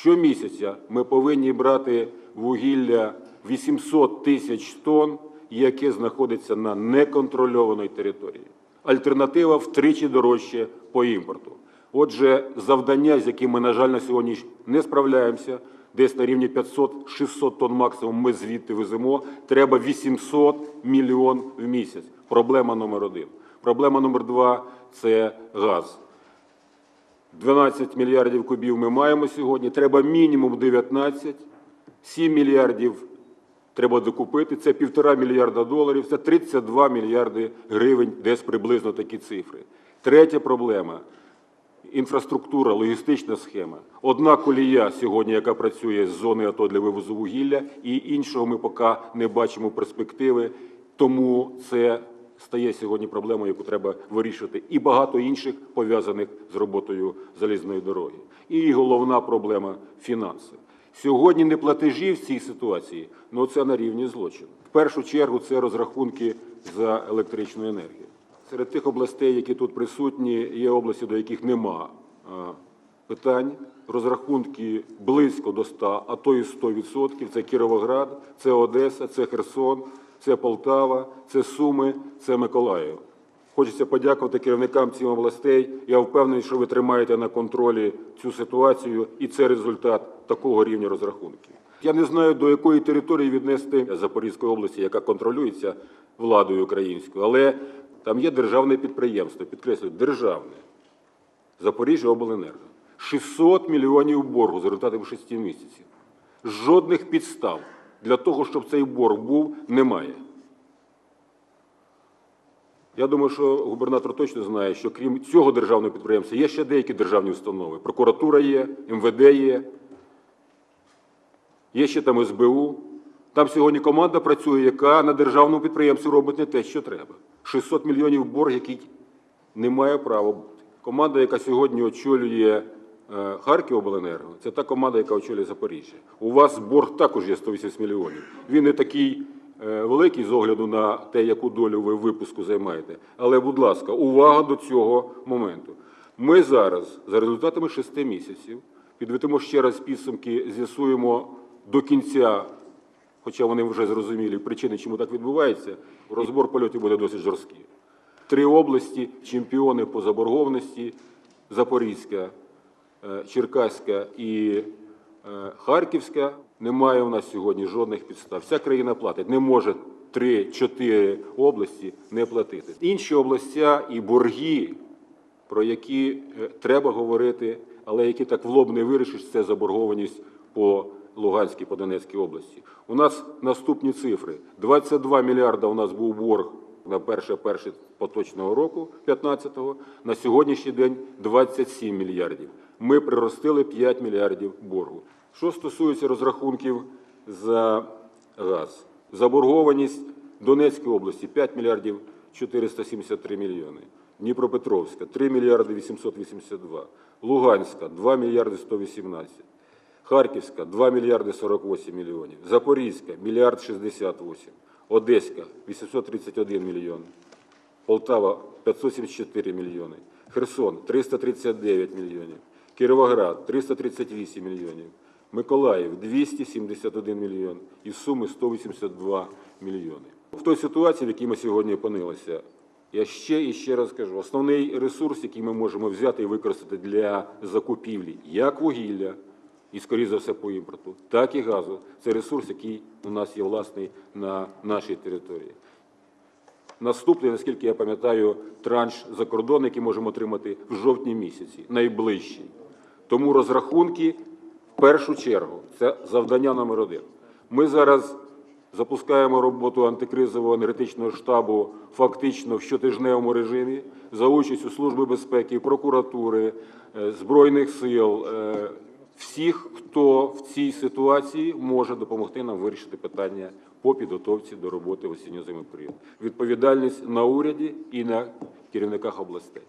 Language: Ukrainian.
Щомісяця ми повинні брати вугілля 800 тисяч тонн, яке знаходиться на неконтрольованій території. Альтернатива втричі дорожче по імпорту. Отже, завдання, з яким ми, на жаль, на сьогодні не справляємося, десь на рівні 500-600 тонн максимум ми звідти веземо, треба 800 мільйон в місяць. Проблема номер один. Проблема номер два – це газ. 12 мільярдів кубів ми маємо сьогодні. Треба мінімум 19. 7 мільярдів треба докупити. Це півтора мільярда доларів. Це 32 мільярди гривень, десь приблизно такі цифри. Третя проблема інфраструктура, логістична схема. Одна колія сьогодні, яка працює з зони АТО для вивозу вугілля, і іншого ми поки не бачимо перспективи. Тому це стає сьогодні проблемою, яку треба вирішити, і багато інших пов'язаних з роботою залізної дороги. І головна проблема фінанси. Сьогодні не платежі в цій ситуації, але це на рівні злочину. В першу чергу це розрахунки за електричну енергію. Серед тих областей, які тут присутні, є області, до яких нема питань. Розрахунки близько до 100, а то і 100%. Це Кіровоград, це Одеса, це Херсон, це Полтава, це Суми, це Миколаїв. Хочеться подякувати керівникам цих областей. Я впевнений, що ви тримаєте на контролі цю ситуацію, і це результат такого рівня розрахунків. Я не знаю, до якої території віднести Запорізької області, яка контролюється владою українською, але там є державне підприємство, підкреслюю, державне. Запоріжжя обленерго. 600 мільйонів боргу за результатами 6 місяців. Жодних підстав для того, щоб цей борг був, немає. Я думаю, що губернатор точно знає, що крім цього державного підприємства є ще деякі державні установи. Прокуратура є, МВД є, є ще там СБУ. Там сьогодні команда працює, яка на державному підприємстві робить не те, що треба. 600 мільйонів борг, який не має права бути. Команда, яка сьогодні очолює Харківобленерго, це та команда, яка очолює Запоріжжя. У вас борг також є 180 мільйонів. Він не такий е, великий з огляду на те, яку долю ви випуску займаєте. Але, будь ласка, увага до цього моменту. Ми зараз, за результатами шести місяців, підведемо ще раз підсумки, з'ясуємо до кінця хоча вони вже зрозуміли причини, чому так відбувається, розбор польотів буде досить жорсткий. Три області чемпіони по заборгованості Запорізька, е, Черкаська і е, Харківська. Немає у нас сьогодні жодних підстав. Вся країна платить. Не може три-чотири області не платити. Інші областя і борги, про які е, треба говорити, але які так в лоб не вирішиш, це заборгованість по Луганській, по Донецькій області. У нас наступні цифри. 22 мільярда у нас був борг на перше перше поточного року, 15-го. На сьогоднішній день 27 мільярдів. Ми приростили 5 мільярдів боргу. Що стосується розрахунків за газ, заборгованість Донецької області 5 мільярдів 473 мільйони. Дніпропетровська 3 мільярди 882, Луганська 2 мільярди 118, Харківська 2 мільярди 48 мільйонів, Запорізька мільярд 68, Одеська 831 мільйон, Полтава 574 мільйони, Херсон 339 мільйонів, Кіровоград 338 мільйонів, Миколаїв 271 мільйон і Суми 182 мільйони. В той ситуації, в якій ми сьогодні опинилися, я ще і ще раз кажу, основний ресурс, який ми можемо взяти і використати для закупівлі, як вугілля, і, скоріше за все, по імпорту, так і газу. Це ресурс, який у нас є власний на нашій території. Наступний, наскільки я пам'ятаю, транш за кордон, який можемо отримати в жовтні місяці, найближчий. Тому розрахунки в першу чергу це завдання номер один. Ми зараз запускаємо роботу антикризового енергетичного штабу фактично в щотижневому режимі за участю Служби безпеки, прокуратури, е, Збройних сил, е, всіх, хто в цій ситуації може допомогти нам вирішити питання по підготовці до роботи в осінньо-зимовий період. Відповідальність на уряді і на керівниках областей.